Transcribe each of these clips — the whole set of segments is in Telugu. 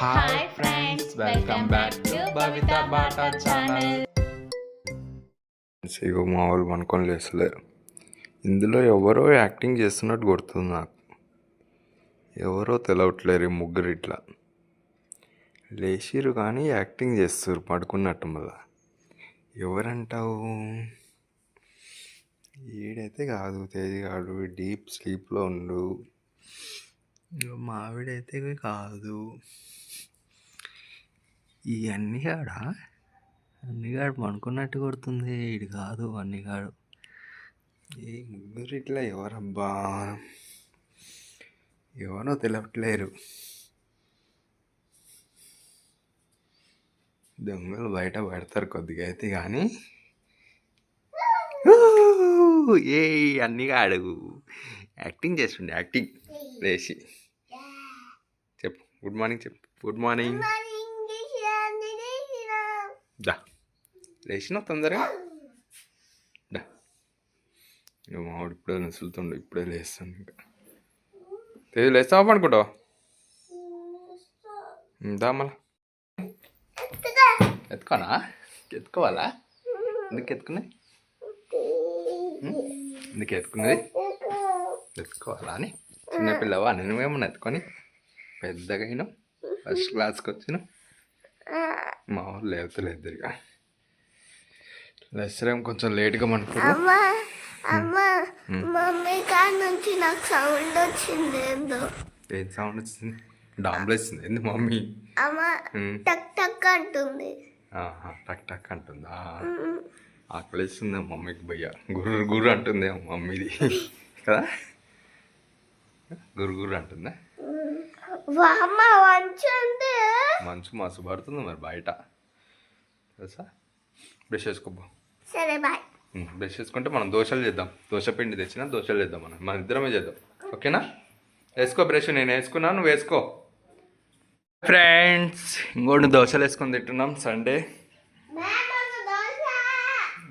Hi friends welcome back to Bavitha బాటా ఛానల్ ఇగో మా వాళ్ళు అనుకొని లేస్తలేరు ఇందులో ఎవరో యాక్టింగ్ చేస్తున్నట్టు కొడుతుంది నాకు. ఎవరో తెలవట్లేరు ఈ ముగ్గురు ఇట్లా లేచిరు కానీ యాక్టింగ్ చేస్తారు పడుకున్నట్టు మళ్ళా. ఎవరంటావు? ఈడైతే కాదు తేజ్ కాడు డీప్ స్లీప్లో ఉండు. ఇగో మావిడైతే కాదు. ఈ అన్నిగాడా అన్నిగాడు పనుకున్నట్టు కొడుతుంది. ఇడు కాదు అన్నిగాడు ఈ ముగ్గురు ఇట్లా ఎవరబ్బా? ఎవరో తెలవట్లేరు. దొంగలు బయట పడతారు కొద్దిగా అయితే కానీ ఏ అన్నిగాడు యాక్టింగ్ చేస్తుండే యాక్టింగ్. లేచి. చెప్పు గుడ్ మార్నింగ్ చెప్పు. Good morning. దా లేచిన తొందరగా? దా. ఇక మావాడు ఇప్పుడే నసులుతుండు ఇప్పుడే లేస్తాను ఇంకా. తెలియదు లేస్తావా? పడుకుంటావా? దా మళ్ళా. ఎత్తుకోనా? ఎత్తుకోవాలా? ఎందుకు ఎత్తుకున్నాయి? ఎందుకు ఎత్తుకున్నది? ఎత్తుకోవాలా అని. చిన్నపిల్లవా నేను నువ్వేమన్నా ఎత్తుకొని? పెద్దగా అయినా. ఫస్ట్ క్లాస్కి వచ్చినాం. మా వాళ్ళు లేవతలేదు ఇక. లేచరేం కొంచెం లేట్గా మనకు మమ్మీ కాడ నుంచి నాకు సౌండ్ వచ్చింది ఏందో. ఏం సౌండ్ వచ్చింది? డాంబులు వచ్చింది. ఏంది మమ్మీ. టక్ టక్ అంటుంది. ఆహా, టక్ టక్ అంటుందా? ఆకలిస్తుంది మమ్మీకి భయ్య. గుర్రు గుర్రు అంటుంది మమ్మీది. కదా? గుర్రు గుర్రు అంటుందా? వామ్మ వంచండి. మంచు మసు పడుతుంది మరి బయట. తెలుసా? బ్రష్ చేసుకోబో సరే బాయ్. బ్రష్ చేసుకుంటే మనం దోశలు చేద్దాం. దోశ పిండి తెచ్చినా దోశలు చేద్దాం మనం. మన ఇద్దరమే చేద్దాం. ఓకేనా? వేసుకో బ్రష్ నేను వేసుకున్నా నువ్వు వేసుకో. ఫ్రెండ్స్ ఇంకోటి దోశలు వేసుకొని తింటున్నాం సండే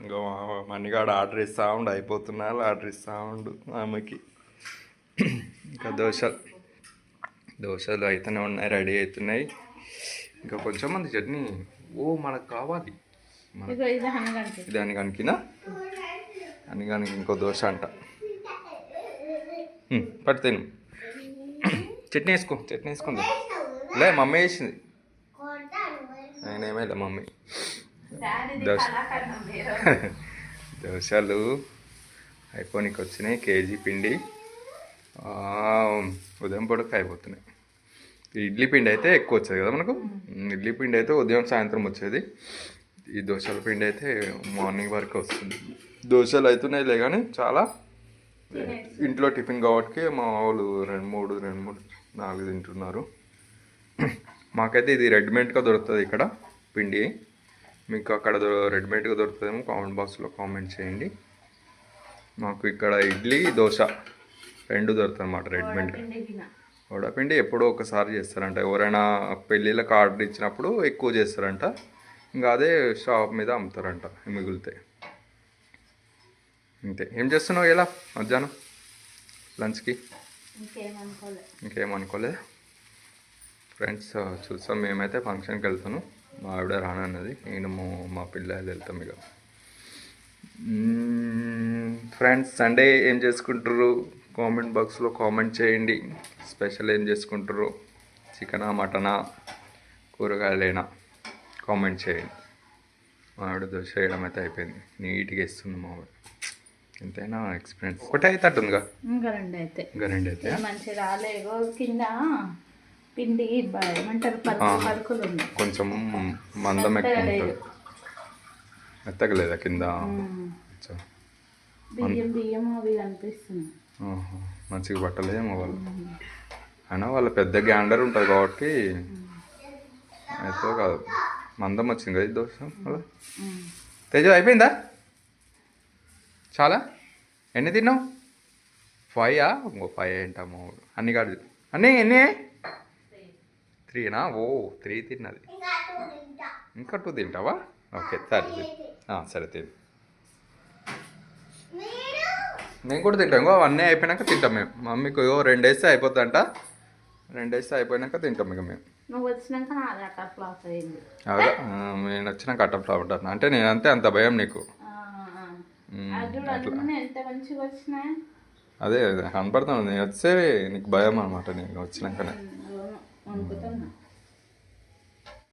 ఇంకో మణిగాడు ఆర్డర్ ఇస్తా ఉండు అయిపోతున్నారు ఆర్డర్ ఇస్తా ఉండు ఆమెకి. ఇంకా దోశలు దోశలు అయితేనే ఉన్నాయి రెడీ అవుతున్నాయి ఇంకా కొంచెం మంది చట్నీ ఓ మనకు కావాలి. మన ఇది అని కనుకినా అని కనుక ఇంకో దోశ అంట. తిను. చట్నీ వేసుకో చట్నీ వేసుకుంది లే మమ్మీ వేసింది నేనేమే లే మమ్మీ దోశ. దోశలు అయిపోనికి వచ్చినాయి కేజీ పిండి. ఉదయం పూటకి అయిపోతున్నాయి ఇడ్లీ పిండి అయితే ఎక్కువ వచ్చేది కదా మనకు? ఇడ్లీ పిండి అయితే ఉదయం సాయంత్రం వచ్చేది. ఈ దోశల పిండి అయితే మార్నింగ్ వరకు వస్తుంది. దోశలు అవుతున్నాయిలే కానీ చాలా ఇంట్లో టిఫిన్ కాబట్టి మా వాళ్ళు రెండు మూడు రెండు మూడు నాలుగు తింటున్నారు. మాకైతే ఇది రెడీమేడ్గా దొరుకుతుంది ఇక్కడ పిండి. మీకు అక్కడ రెడీమేడ్గా దొరుకుతుందేమో కామెంట్ బాక్స్లో కామెంట్ చేయండి. మాకు ఇక్కడ ఇడ్లీ దోశ రెండు దొరుకుతుంది అన్నమాట రెడీమేడ్గా వడపిండి ఎప్పుడో ఒకసారి చేస్తారంట. ఎవరైనా పెళ్ళిళ్ళకి ఆర్డర్ ఇచ్చినప్పుడు ఎక్కువ చేస్తారంట. ఇంకా అదే షాప్ మీద అమ్ముతారంట మిగులుతాయి అంతే ఏం చేస్తున్నావు ఎలా? మధ్యాహ్నం? లంచ్కి? ఇంకేం అనుకోలేదు ఫ్రెండ్స్ చూస్తాం మేమైతే ఫంక్షన్కి వెళ్తాను మా ఆవిడ రానన్నది నేను మా- మా పిల్లలు వెళ్తాం ఇక. ఫ్రెండ్స్ సండే ఏం చేసుకుంటారు కామెంట్ బాక్స్లో కామెంట్ చేయండి. స్పెషల్ ఏం చేసుకుంటారు? చికెనా మటనా కూరగాయలేనా? కామెంట్ చేయండి. మా ఆవిడ దోశ వేయడం అయితే అయిపోయింది. నీట్గా ఇస్తుంది మా ఆవిడ. ఎంతైనా ఎక్స్పీరియన్స్. ఒకటే అయితే అట్టుందిగా? ఇంకా రెండు అయితే ఇంకా రెండు అయితే మంచి రాలేగో కింద పిండి ఏమంటారు? పలుకులు కొంచెం మందం ఎక్కువ ఉంటుంది. మెత్తగా లేదా కింద. బియ్యం బియ్యం అవి కనిపిస్తున్నాయి ఆహా. మంచిగా పట్టలేదేమో వాళ్ళు. అయినా వాళ్ళ పెద్ద గ్యాండర్ ఉంటుంది కాబట్టి అయితే కాదు. మందం వచ్చింది కదా దోశ మళ్ళీ? తేజ అయిపోయిందా? చాలా? ఎన్ని తిన్నావు? ఫైవ్? ఇంకో ఫైవ్ ఏంటమ్మో. అన్ని కాదు. అన్నీ ఎన్ని? త్రీనా? ఓ త్రీ తిన్నది. ఇంకా టూ తింటావా? ఓకే సరే సరే తిను. మేము కూడా తింటాం. ఇంకో అవన్నీ అయిపోయినాక తింటాం మేము. మమ్మీకి ఓ రెండు వేస్తే అయిపోతుందంట. రెండు వేస్తే అయిపోయినాక తింటాం ఇక మేము. నువ్వు వచ్చినాక అట్లా ఫ్లాప్ అదే ఆ, నేను ఉంటాను అంటే నేనంతే అంత భయం నీకు. అది అన్నీ కనపడుతుంది. నేను వస్తే నీకు భయం అనమాట నేను వచ్చినాకనే.